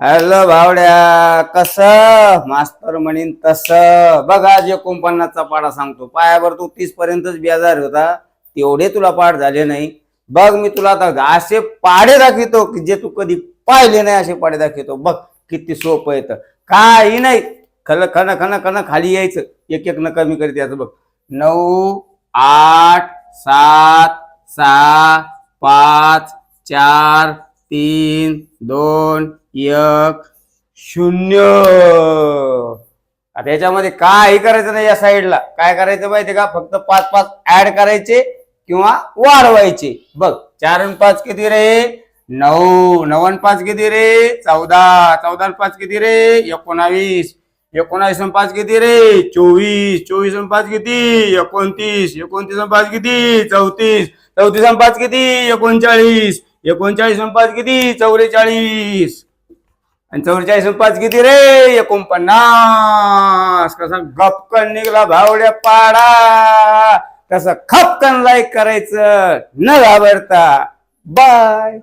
Hello भावड्या कस? मास्तर म्हणीन तस. बघा जे कुंपन्नाचा पाडा सांगतो. पायावर तू तीस पर्यंतच बेजार होता. तेवढे तुला पाठ झाले नाही. बघ मी तुला आता असे पाडे दाखवितो की जे तू कधी पाहिले नाही असे पाडे दाखवितो. बघ किती सोपं येतं काही नाही. खल खन खन खन खाली यायचं. एक एक न कमी करीत यायचं. बघ. नऊ आठ सात सहा पाच चार तीन दोन एक शून्य. आता याच्यामध्ये काही करायचं नाही या साईडला. काय करायचं माहितीये का? फक्त पाच पाच ऍड करायचे किंवा वाढवायचे. बघ चार आणि पाच किती रे? नऊ. नऊ आणि पाच किती रे? चौदा. चौदा आणि पाच किती रे? एकोणावीस. एकोणावीस आणि पाच किती रे? चोवीस. चोवीस आणि पाच किती? एकोणतीस. एकोणतीस आणि पाच किती? चौतीस. चौतीस आणि पाच किती? एकोणचाळीस. एकोणचाळीस आणि पाच किती? चौवेचाळीस. आणि चौवेचाळीस आणि पाच किती रे? एकोणपन्नास. कसा गपकन निघला भावड्या पाडा. कसं खपकन लाईक करायचं. न घाबरता. बाय